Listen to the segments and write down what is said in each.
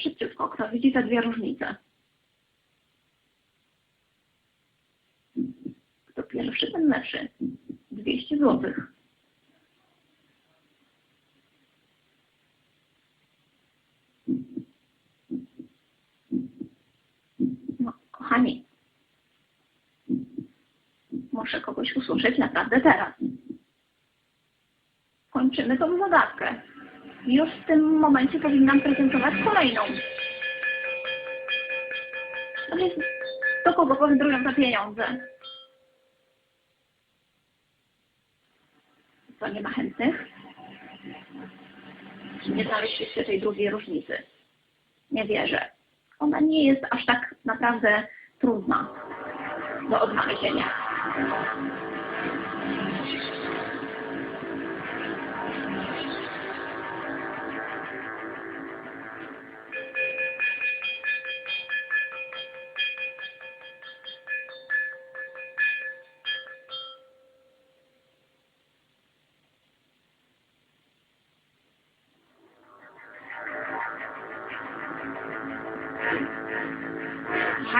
szybciutko. Kto widzi te dwie różnice? Kto pierwszy, ten lepszy. 200 złotych. No, kochani, muszę kogoś usłyszeć naprawdę teraz. Kończymy tą zagadkę. Już w tym momencie powinnam prezentować kolejną. No więc do kogo powędrują te pieniądze? Co, nie ma chętnych? Nie znaleźliście tej drugiej różnicy? Nie wierzę. Ona nie jest aż tak naprawdę trudna do odnalezienia.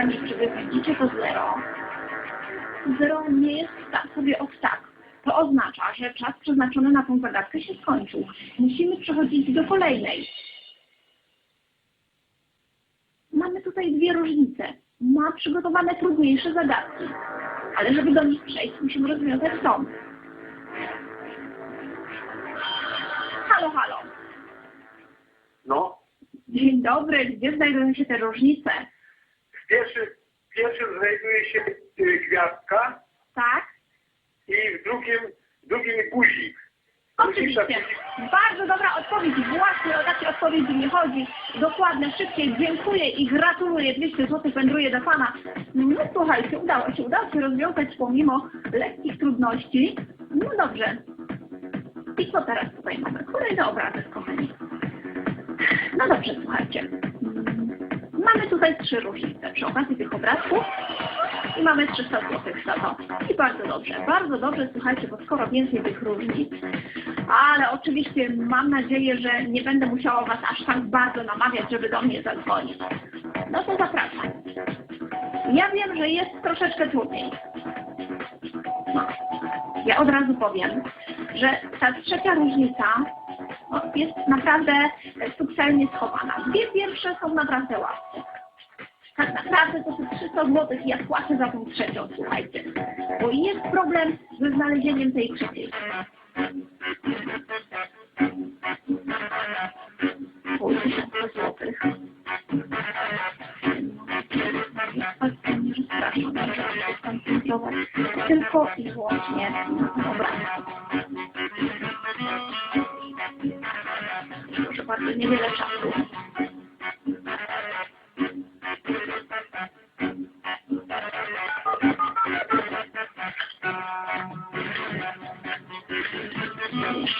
Kochani, czy wy widzicie to zero? Zero nie jest tak sobie od tak. To oznacza, że czas przeznaczony na tą zagadkę się skończył. Musimy przechodzić do kolejnej. Mamy tutaj dwie różnice. Ma przygotowane trudniejsze zagadki. Ale żeby do nich przejść, musimy rozwiązać tą. Halo, halo. No, Dzień dobry. Gdzie znajdują się te różnice? W pierwszym, w pierwszym znajduje się y, gwiazdka Tak? i w drugim, w drugim guzik. Oczywiście. Bardzo dobra odpowiedź. Właśnie o takie odpowiedzi mi chodzi. Dokładnie, szybciej. Dziękuję i gratuluję. 200 zł wędruje do Pana. No słuchajcie, udało się. Udało się rozwiązać pomimo lekkich trudności. No dobrze. I co teraz tutaj mamy? Kolejny obrazek, kochani. No dobrze, słuchajcie. Mamy tutaj trzy różnice przy okazji tych obrazków i mamy 300 zł za. I bardzo dobrze, bardzo dobrze, słuchajcie, bo skoro więcej tych różnic, ale oczywiście mam nadzieję, że nie będę musiała Was aż tak bardzo namawiać, żeby do mnie zadzwonić. No to zapraszam. Ja wiem, że jest troszeczkę trudniej. No. Ja od razu powiem, że ta trzecia różnica no, jest naprawdę subtelnie schowana. Dwie pierwsze są naprawdę łatwe. Tak naprawdę to są 300 zł ja płacę za tą trzecią, słuchajcie. Bo jest problem ze znalezieniem tej trzeciej. Pół tysiąca złotych. Tylko i wyłącznie na obrazku. Proszę bardzo, niewiele czasu.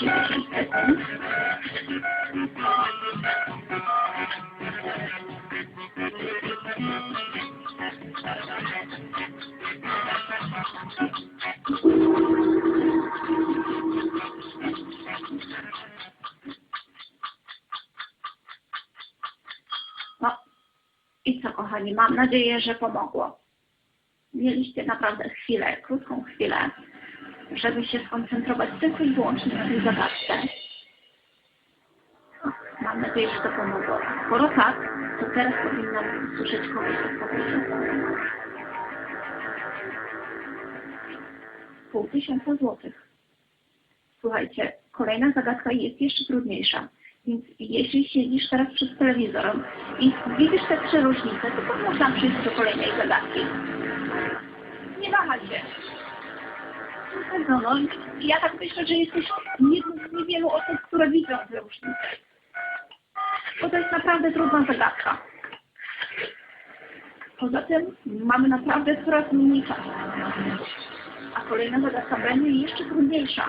No i co kochani, mam nadzieję, że pomogło. Mieliście naprawdę chwilę, krótką chwilę, żeby się skoncentrować tylko i wyłącznie na tej zagadce. Mam nadzieję, że to pomogło. Skoro tak, to teraz powinnam usłyszeć kogoś z odpowiedzią. Pół tysiąca złotych. Słuchajcie, kolejna zagadka jest jeszcze trudniejsza. Więc jeśli siedzisz teraz przed telewizorem i widzisz te trzy różnice, to można przejść do kolejnej zagadki. Nie wahaj się. No, no, ja tak myślę, że jesteś jednym z niewielu osób, które widzą te różnice. Bo to jest naprawdę trudna zagadka. Poza tym mamy naprawdę coraz mniej czasu. A kolejna zagadka będzie jeszcze trudniejsza.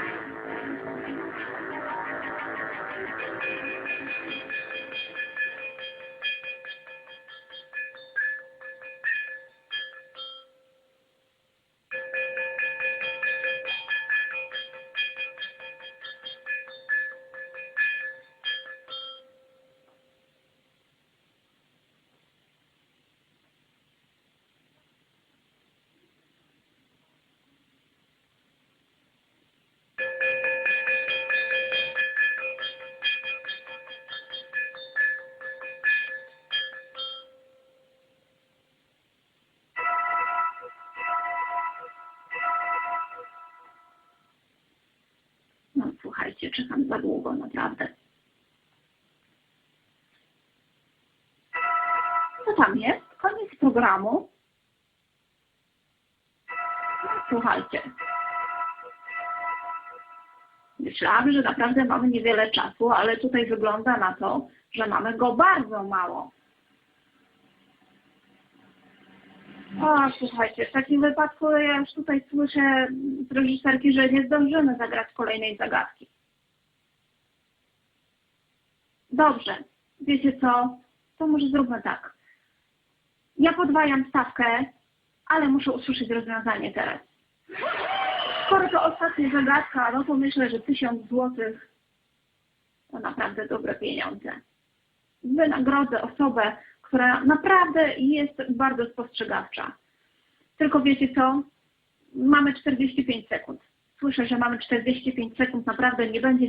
Czekam za długo, naprawdę. Co tam jest? Koniec programu. No, Słuchajcie. Myślałam, że naprawdę mamy niewiele czasu, ale tutaj wygląda na to, że mamy go bardzo mało. O, słuchajcie, w takim wypadku ja już tutaj słyszę z reżyserki, że nie zdążymy zagrać kolejnej zagadki. Dobrze, wiecie co? To może zróbmy tak. Ja podwajam stawkę, ale muszę usłyszeć rozwiązanie teraz. Skoro to ostatnia zagadka, no to myślę, że tysiąc złotych to naprawdę dobre pieniądze. Wynagrodzę osobę, która naprawdę jest bardzo spostrzegawcza. Tylko wiecie co? Mamy 45 sekund. Słyszę, że mamy 45 sekund, naprawdę nie będzie